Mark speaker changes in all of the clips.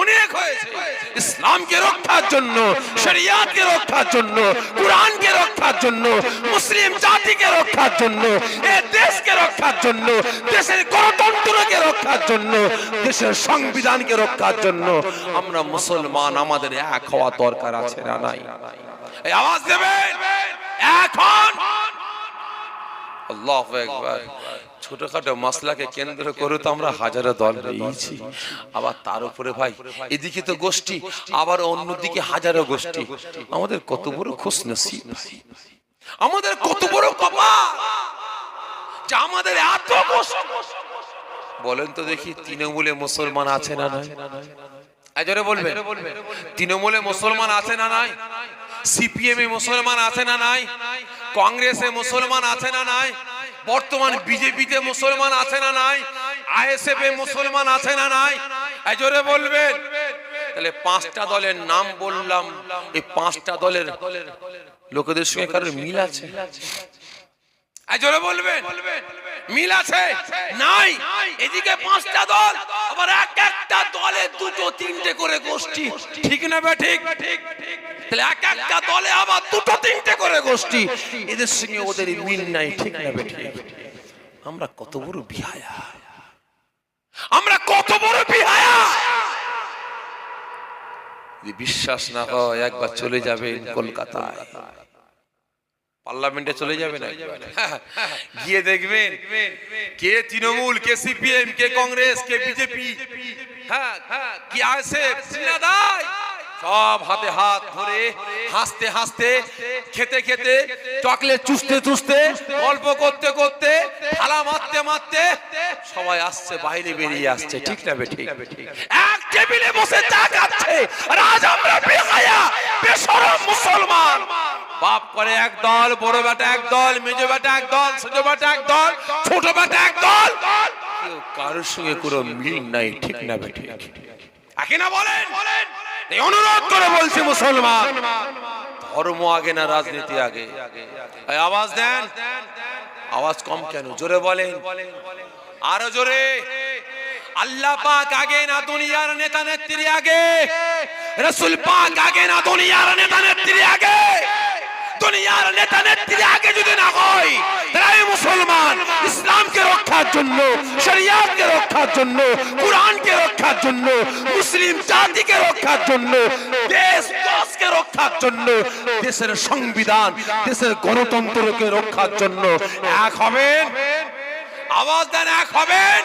Speaker 1: অনেক হয়েছে। ইসলামকে রক্ষার জন্য, শরিয়াতকে রক্ষার জন্য রক্ষার জন্য, মুসলিম জাতিকে রক্ষার জন্য দেশকে রক্ষার জন্য, দেশের গণতন্ত্রকে রক্ষার জন্য, দেশের সংবিধানকে রক্ষার জন্য আমরা মুসলমান, আমাদের এক হওয়া দরকার আছে না নাই? এই আওয়াজ দেবেন? এখন আল্লাহ একবার ছোটখাটো মশলাকে কেন্দ্র করে তো আমরা হাজারো দল পেয়েছি আবার তার উপরে ভাই, এদিকে তো গোষ্ঠী, আবার অন্যদিকে হাজারো গোষ্ঠী। আমাদের কত বড় খুশ নসিব আমাদের কত বড় কপাল। যে আমাদের এত বলেন তো দেখি, তৃণমূলে মুসলমান আছে না নাই? আজরে বলবে তৃণমূলে মুসলমান আছে না নাই? সিপিএম এ মুসলমান আছে না নাই? কংগ্রেসে মুসলমান আছে না নাই? বর্তমান বিজেপিতে মুসলমান আছে না নাই? আইএসএফ এ মুসলমান আছে না নাই? আজরে বলবেন। তাহলে পাঁচটা দলের নাম বললাম। এই পাঁচটা দলের লোকেদের সঙ্গে কারোর মিল আছে? জোরে বলবেন। মিল আছে? নাই? এদিকে পাঁচটা দল। আবার এক একটা দলে দুটো, তিনটে করে গোষ্ঠী। ঠিক না বে ঠিক? তাহলে এক একটা দলে আবার দুটো, তিনটে করে গোষ্ঠী। এদের সঙ্গে ওদের মিল নাই, ঠিক না বে ঠিক? আমরা কত বড় বিহায়া। আমরা কত বড় বিহায়া। বিশ্বাস না হয়, একবার চলে যাবেন কলকাতায়। পার্লামেন্টে চলে যাবে না গিয়ে দেখবেন কে তৃণমূল কে সিপিএম কে কংগ্রেস কে বিজেপি। হ্যাঁ কি আছে? সব হাতে হাত ধরে হাসতে হাসতে খেতে খেতে চকলেট চুষতে চুষতে গল্প করতে করতে থালা মারতে মারতে সবাই আসছে বাইরে বেরিয়ে আসছে। ঠিক না ঠিক। এক টেবিলে বসে চা খাচ্ছে। আর আজ আমরা বেহায়া বেশরম মুসলমান। বাপ করে এক দল, বড় বেটা এক দল, মেজ বেটা এক দল, ছোট বেটা এক দল, ছোট বেটা এক দল। কারোর সঙ্গে কোনো মিল নাই, ঠিক না বে ঠিক। একে না বলেন? অনুরোধ করে বলছি মুসলমান, ধর্ম আগে না রাজনীতি আগে? আওয়াজ দেন। আওয়াজ কম কেন? জোরে বলেন। আরও জোরে। আল্লাহ পাক আগে না দুনিয়ার নেতা নেত্রী আগে? রসুল পাক আগে না দুনিয়ার নেতা নেত্রী আগে? দুনিয়ার নেতা নেত্রী আগে যদি না হয় তারাই মুসলমান। ইসলামকে রক্ষার জন্য, শরিয়াতকে রক্ষার জন্য, কোরআনকে রক্ষার জন্য, মুসলিম জাতিকে রক্ষার জন্য, দেশ দেশকে রক্ষার জন্য, দেশের সংবিধান, দেশের গণতন্ত্রকে রক্ষার জন্য। এক হবেন? আওয়াজ দেন, এক হবেন?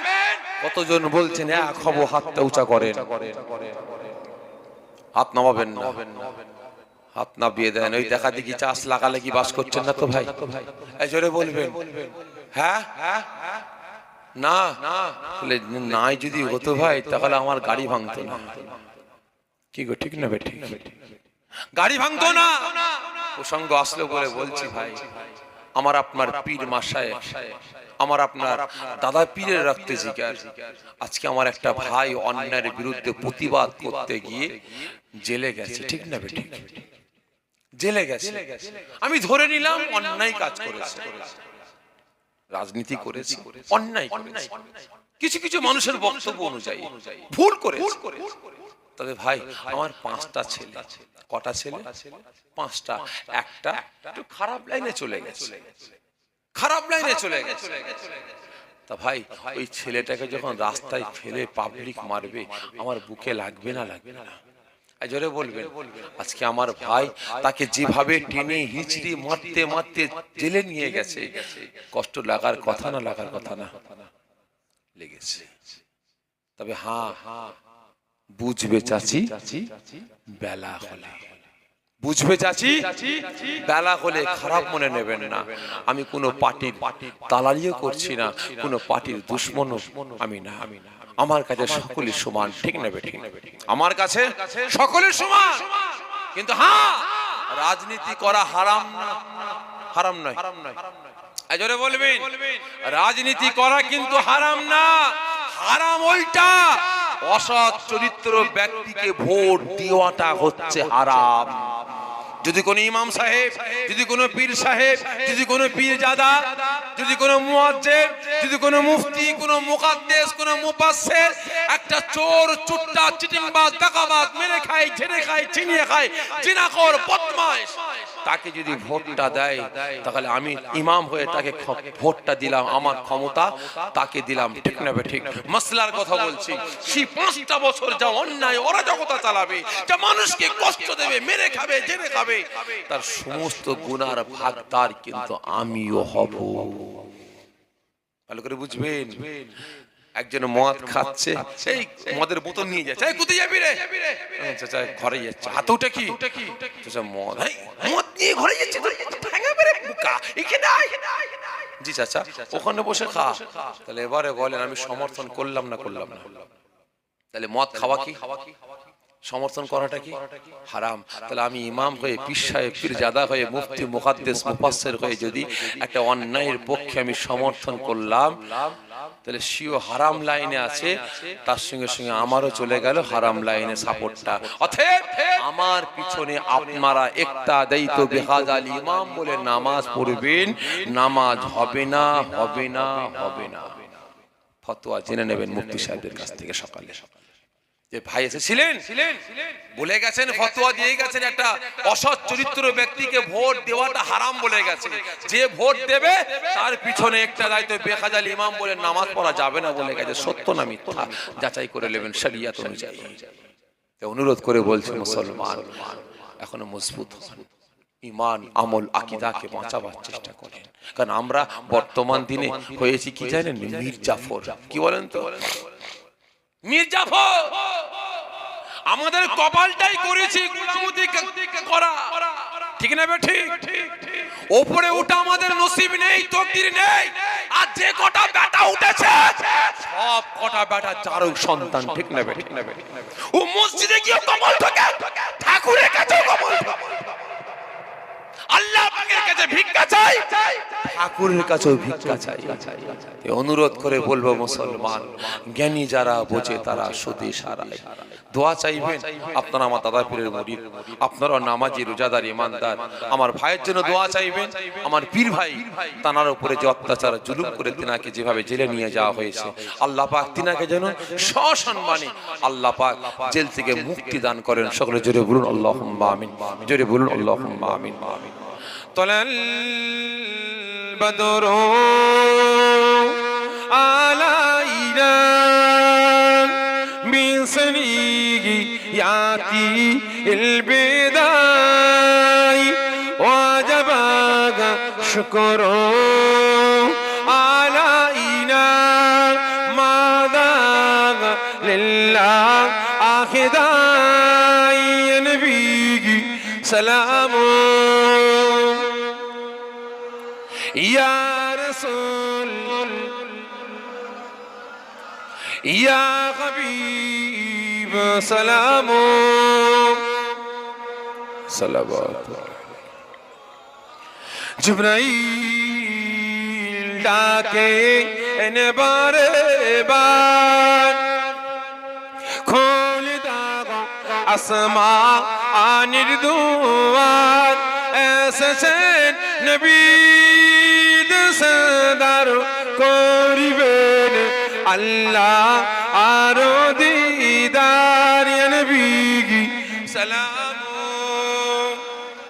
Speaker 1: কতজন বলছেন, এক হব, হাতটা উঁচা করেন। হাত নামাবেন না। হাত না বিয়ে দেন ওই দেখা দেখি চাষ লাগালে কি বাস করছেন না তো ভাই? জোরে বলবেন। হ্যাঁ? না। বলে, নাই যদি হতো ভাই তাহলে আমার গাড়ি ভাঙতো না। কি গো ঠিক না বে ঠিক গাড়ি ভাঙতো না। প্রসঙ্গ আসলো বলে বলছি ভাই আমার আপনার পীর মাসায় আমার আপনার দাদা পীরের রক্তে জিগার আজকে আমার একটা ভাই অন্যায়ের বিরুদ্ধে প্রতিবাদ করতে গিয়ে জেলে গেছে। ঠিক না বে ঠিক জেলে গেছে। আমি ধরে নিলাম অন্যায় কাজ করেছে। রাজনীতি করেছি অন্যায় কিছু কিছু মানুষের বক্তব্য অনুযায়ী ভুল করে তবে ভাই আমার পাঁচটা ছেলে কটা ছেলে? পাঁচটা। একটা একটু খারাপ লাইনে চলে গেছে। খারাপ লাইনে চলে গেছে। তা ভাই ওই ছেলেটাকে যখন রাস্তায় ফেলে পাবলিক মারবে আমার বুকে লাগবে না লাগবে না। জোরে বলবেন। আজকে আমার ভাই তাকে যেভাবে টেনে হিচড়ি মারতে মারতে জেলে নিয়ে গেছে। কষ্ট লাগার কথা না লাগার কথা না। লেগেছে। তবে হ্যাঁ বুঝবে চাচি বেলা হলে। বুঝবে চাচি বেলা হলে খারাপ মনে নেবেন না। আমি কোনো পার্টির দালালিও করছি না কোনো পার্টির দুশ্মনও আমি না। আমার কাছে সকলের সমান ঠিক নেবে ঠিক নেবে আমার কাছে সকলের সমান। কিন্তু হ্যাঁ রাজনীতি করা হারাম না। হারাম নয়। জোরে বলবেন? রাজনীতি করা কিন্তু হারাম না। হারাম ওইটা। অসৎ চরিত্র ব্যক্তিকে ভোট দেওয়াটা হচ্ছে হারাম। যদি কোনো ইমাম সাহেব, যদি কোনো পীর সাহেব, যদি কোনো পীর জাদা যদি কোনো মুয়াজ্জেব যদি কোনো মুফতি, কোনো মুকাদ্দেস, কোনো মুফাসসির, একটা চোর, চুট্টা, চিটিংবাজ টাকাবাজ মেরে খায়, ঝেড়ে খায় চিনিয়ে খায় জিনাখোর বদমাইশ। তাকে যদি ভোটটা দেয় তাহলে আমি ইমাম হয়ে তাকে ভোটটা দিলাম আমার ক্ষমতা তাকে দিলাম। ঠিক না ঠিক। মাসলার কথা বলছি। সেই পাঁচটা বছর যা অন্যায় ওরা জগতা চালাবে যা মানুষকে কষ্ট দেবে মেরে খাবে জেনে খাবে তার সমস্ত গুনার ভাগদার কিন্তু আমিও হব। ভালো করে বুঝবেন? একজন মদ খাচ্ছে এই মদের বোতল নিয়ে যাচ্ছে। এই কোথায় যাবি রে? ঘরে যাচ্ছে। হাতে কি? চাচা মদ নিয়ে ঘরে যাচ্ছে তো ভাঙাবে রে বুকা। এখানে আয়। জি চাচা ওখানে বসে খা। তাহলে এবারে বলেন আমি সমর্থন করলাম না করলাম না। তাহলে মদ খাওয়া কি? সমর্থন করাটা কি? হারাম। তাহলে আমি ইমাম হয়ে পীর সাহেব পীর জাদা হয়ে মুফতি মুকাদ্দেস মুফাসসির হয়ে যদি একটা অন্যায়ের পক্ষে আমি সমর্থন করলাম তাহলে সিও হারাম লাইনে আছে তার সঙ্গে সঙ্গে আমারও চলে গেল হারাম লাইনে সাপোর্টটা। অতএব আমার পিছনে আপনারা একটা দায়িত্ব বেহাজ আল ইমাম বলে নামাজ পড়বেন নামাজ হবে না হবে না হবে না ফতোয়া জেনে নেবেন মুফতি সাহেবের কাছ থেকে সকালে সকালে। যে ভাই এসেছিলেন বলে গেছেন ফতোয়া দিয়ে গেছেন একটা অসৎ চরিত্র ব্যক্তিকে ভোট দেওয়াটা হারাম বলে গেছে। যে ভোট দেবে তার পিছনে একটা দায়িত্ব বেখাজাল ইমাম বলে নামাজ পড়া যাবে না বলে গেছে। সত্য না মিথ্যা? যাচাই করে নেবেন শরিয়াত অনুযায়ী। অনুরোধ করে বলছে মুসলমান এখনও মজবুত। ইমান আমল আকিদাকে বাঁচাবার চেষ্টা করেন। কারণ আমরা বর্তমান দিনে হয়েছি কি জানেন? মীর জাফর। কি বলেন তো? মীর জাফর আমাদের কপালটাই করেছি গুলামতি করা। ঠিক না বে ঠিক ওপরে ওটা আমাদের নসিব নেই, তকদির নেই। আর যে কটা বেটা উঠেছে, সব কটা বেটা যারও সন্তান, ঠিক না বে ঠিক না ও মসজিদে গিয়ে কপাল ঠকে, ঠাকুরের কাছে কপাল ঠকে। অনুরোধ করে বলব মুসলমান, জ্ঞানী যারা বোঝে তারা সুদে সারায়। দোয়া চাইবেন, আপনারা আমার দাদা পীরের মরিদ আপনারা নামাজি, রোজাদার, ইমানদার, আমার ভাইয়ের জন্য দোয়া চাইবেন। আমার পীর ভাই, তানার উপরে যে অত্যাচার, জুলুম করে তিনাকে যেভাবে জেলে নিয়ে যাওয়া হয়েছে, আল্লাহ পাক তিনাকে যেন সসম্মানে আল্লাহ পাক জেল থেকে মুক্তি দান করেন। সকলে জোরে বলুন আল্লাহ আমিন। জোরে বলুন আল্লাহ আমিন আমিন।
Speaker 2: طلع البدر علينا من سنياتي البداي وجب شكر علينا ماذا لله آخذاي نبي سلام يا رسول يا حبيب سلام
Speaker 1: সালাবাত
Speaker 2: জিব্রাইল ডাকে এনে বারে বার খোল দাগ আসমা আনির দুয়ার এসেছেন নবী সদার করিবেন। আল্লাহ আরও দিদার